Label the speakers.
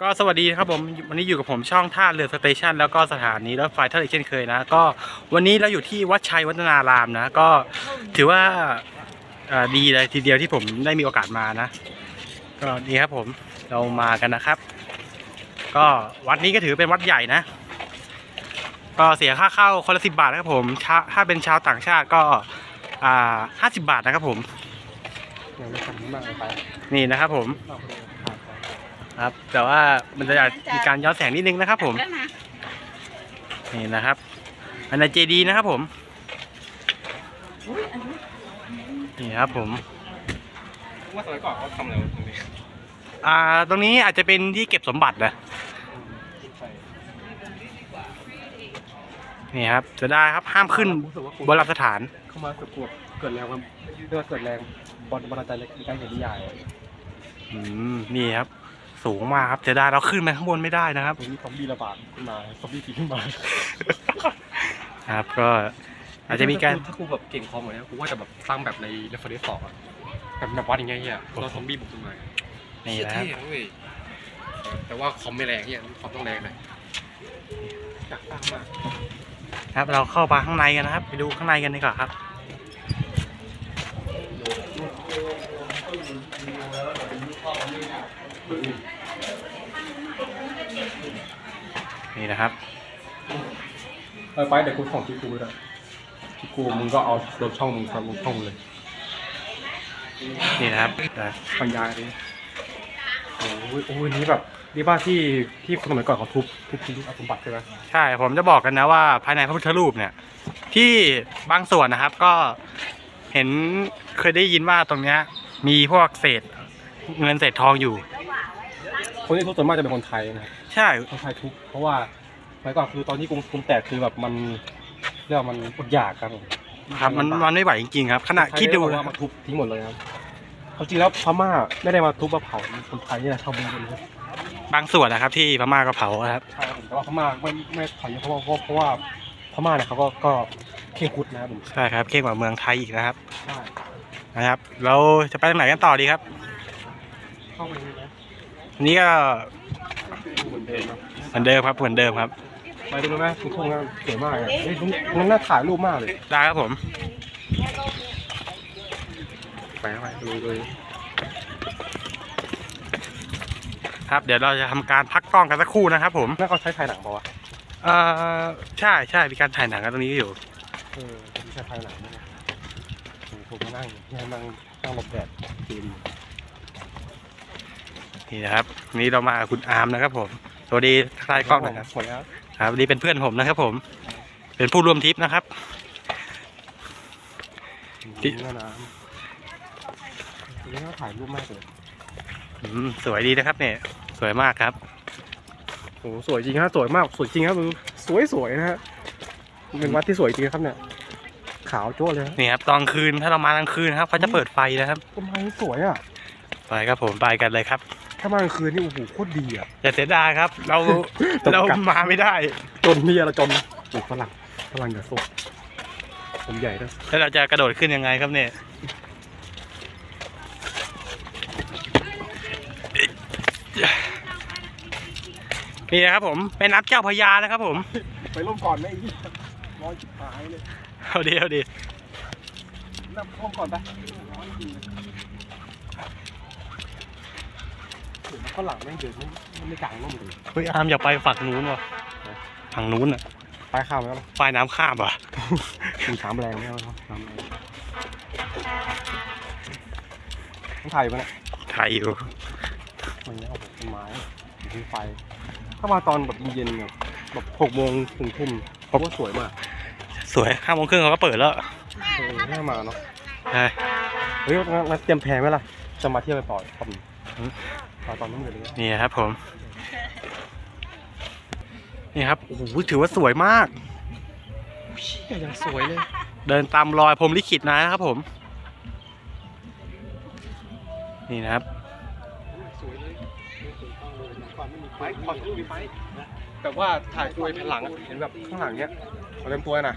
Speaker 1: ก็สวัสดีครับผมวันนี้อยู่กับผมช่องท่าเรือสเตชันแล้วก็สถานีรถไฟท่าเรือเช่นเคยนะ ก็วันนี้เราอยู่ที่วัดชัยวัฒนารามนะ ก็ถือว่าเอ่อดีเลยทีเดียวที่ผมได้มีโอกาสมานะ ก็ดีครับผมเรามากันนะครับ ก็วัดนี้ก็ถือเป็นวัดใหญ่นะ ก็เสียค่าเข้าคนละสิบาทนะครับผมชาถ้าเป็นชาวต่างชาติก็อ่าห้าสิบาทนะครับผม
Speaker 2: ยังไม่ทำมากไป
Speaker 1: นี่นะครับผม ครับ แต่ว่ามันจะมีการย้อนแสงนิดนึงนะครับ ผม
Speaker 3: แล้วนะ
Speaker 1: นี่นะครับ อันในเจดีนะครับผม นี่ครับผม
Speaker 2: ว่าสมัยก่อนเขาทำอะไรตรงนี้
Speaker 1: อ่า ตรงนี้อาจจะเป็นที่เก็บสมบัตินะนี่ครับจะได้ครับห้ามขึ้น
Speaker 2: รู้สึกว่าคุณ
Speaker 1: โบราณสถาน
Speaker 2: เข้ามาเกิดเกิดแรงมันเรียกว่าเกิดแรงบอลบอลใจเล็กในการเห็นนิยาย
Speaker 1: อืมนี่ครับ สูงมากครับจะได้เราขึ้นไปข้างบนไม่ได้นะครับ
Speaker 2: ตรงนี้ซอมบี้ระบาดขึ้นมาซอมบี้ผีขึ้นมา
Speaker 1: ครับก็อาจจะมีการ
Speaker 2: ถ้ากูแบบเก่งพอหมดแล้วกูว่าจะแบบสร้างแบบในเรฟเฟอเรนซ์สองอะแบบแบบวัดอย่างเงี้ยเฮียเราซอมบี้บุกขึ้นมา
Speaker 1: นี่
Speaker 2: เชี่ย
Speaker 1: นะครับ
Speaker 2: เท่นะเว้ยแต่ว่าคอมไม่แรงเฮียคอมต้องแรงหน่อยอยากสร้างมาก
Speaker 1: ครับเราเข้าไปข้างในกันนะครับ ไปดูข้างในกันดีกว่าครับ นี่นะครับ
Speaker 2: เออไปเดี๋ยวกูส่งที่กูด้วยที่กูมึงก็เอาลงช่องมึงครับลงช่องมึงเลย
Speaker 1: นี่นะครับอะ
Speaker 2: บรรยายเลยโอ้ยโอ้ยนี่แบบนี่บ้านที่ที่คนสมัยก่อนเขาทุบทุบทิ้งเอาสมบัติใช่ไหม
Speaker 1: ใช่ผมจะบอกกันนะว่าภายในพระพุทธรูปเนี่ย ที่บางส่วนนะครับก็เห็นเคยได้ยินว่าตรงเนี้ย มีพวกเศษเงินเศษทองอยู่
Speaker 2: คนที่ทุบส่วนมากจะเป็นคนไทยนะ
Speaker 1: ใช่
Speaker 2: คนไทยทุบเพราะว่าสมัยก่อนคือตอนที่กรุงกรุงแตกคือแบบมันเรียกว่ามันอดอยากครับผม
Speaker 1: ครับมันมันไม่ไหวจริงๆครับขณะคิดดู
Speaker 2: ไทยเรียก
Speaker 1: นะ
Speaker 2: ว่ามาทุบทิ้งหมดเลยครับความจริงแล้วพม่าไม่ได้มาทุบมาเผาคนไทยนี่แหละทำบุญกันเลย
Speaker 1: บางส่วนนะครับ ที่พม่าก็เผาครับ
Speaker 2: ใช่ครับผมแต่ว่าพม่าไม่ไม่เผาเยอะเพราะว่าเพราะเพราะว่าพม่าเนี่ยเขาก็ก็เข่งคุดนะครับผม
Speaker 1: ใช่ครับเข่งกว่าเมืองไทยอีกนะครับ
Speaker 2: ใช่
Speaker 1: นะครับ เราจะไปทางไหนกันต่อดีครับ
Speaker 2: เข้าไปเลยนะ
Speaker 1: อันนี้ก็
Speaker 2: เหมือนเดิมนะ
Speaker 1: เหมือนเดิมครับเหมือนเดิมครับ
Speaker 2: ไปดูไหมคุณทุ่งนะสวยมากเลยเฮ้ยตรงตรงนั้นน่าถ่ายรูปมากเลย
Speaker 1: ได้ครับผม
Speaker 2: ไปเข้าไปดูเลย
Speaker 1: ครับเดี๋ยวเราจะทำการพักกล้องกันสักครู่นะครับ ผม
Speaker 2: น่าเขาใช้ถ่ายหนังเปล่าวะ
Speaker 1: เอ่อใช่ใช่มีการถ่ายหนังกันตรงนี้อยู่
Speaker 2: เออไม่ใช่ถ่ายหนังนะผมมานั่งนั่งนั่งนั่งหลบแดดดีดี
Speaker 1: นี่นะครับวันนี้เรามากับคุณอาร์มนะครับ ผมสวัสดีทักทายกล้องหนะครับ
Speaker 2: หมดแล้ว
Speaker 1: ครับวันนี้เป็นเพื่อนผมนะครับ ผม เป็นผู้ร่วมทริปนะครับ
Speaker 2: ดีนะนะนี่ก็ถ่ายรูปมากเลย
Speaker 1: อืมสวยดีนะครับ เนี่ย สวยมากครับ
Speaker 2: โอ้โหสวยจริงฮะสวยมากสวยจริงครับมึงสวยสวยนะฮะเป็นวัดที่สวยจริงครับเนี่ย ขาวจ้วเลยฮะ
Speaker 1: นี่ครับตอนคืนถ้าเรามากลางคืนนะครับเขาจะเปิดไฟนะครับ
Speaker 2: ต้นไม้สวยอะ
Speaker 1: ไปครับผมไปกันเลยครับ
Speaker 2: ถ้ามากลางคืนนี่โอ้โหโคตรดีอะ
Speaker 1: อย่าเสียดายครับ เรา
Speaker 2: จำกัด
Speaker 1: เรามาไม่ได้
Speaker 2: จนนี่เราจนโอ้ฝรั่งฝรั่งอย่าสุกผมใหญ่ด้วย
Speaker 1: แล้วเราจะกระโดดขึ้นยังไงครับเนี่ยนี่นะครับผมเป็นน้ำเจ้าพระยานะครับผม
Speaker 2: ไปร่มก่อนไหมอีกร้อนชิบหายเลย
Speaker 1: เอาดีเอาดี
Speaker 2: นั่งร่มก่อนไปโอ้โห ฝรั่งแม่งเดินไม่ไม่กลางร่มเลย
Speaker 1: เฮ้ยอามอยากไปฝั่งนู้นว่ะฝั่งนู้นอะ
Speaker 2: ไปข้าวไหมครับ
Speaker 1: ฝ่ายน้ำข้ามอะ
Speaker 2: มีสามแรงไหมครับสามแรงต้องถ่ายอยู่ปะเนี่ย
Speaker 1: ถ่ายอยู่
Speaker 2: มันเนี้ยโอ้โหต้นไม้มีไฟ ถ้ามาตอนแบบเย็นๆเนี่ยแบบหกโมงถึงทุ่มเพราะว่าสวยมาก
Speaker 1: สวยห้าโมงครึ่งเขาก็เปิดแล้ว
Speaker 2: เออน่ามาเนาะ
Speaker 1: ใช่
Speaker 2: เฮ้ยงั้นงั้นเตรียมแพรไหมล่ะ จะมาเที่ยวไปปล่อยครับ
Speaker 1: อืม
Speaker 2: ปล่อยตอนน้ำเงินเลย
Speaker 1: นี่นะครับผม นี่ครับ โอ้โห ถือว่าสวยมาก
Speaker 2: เชี่ยยังสวยเลย
Speaker 1: เดินตามรอยพรหมลิขิตนะครับผม นี่นะครับ
Speaker 2: สวยเลยไปขอรูปดิไปแบบว่าถ่ายตัวแผ่นหลังอะเห็นแบบข้างหลังเนี้ยขอเต็มตัวนะ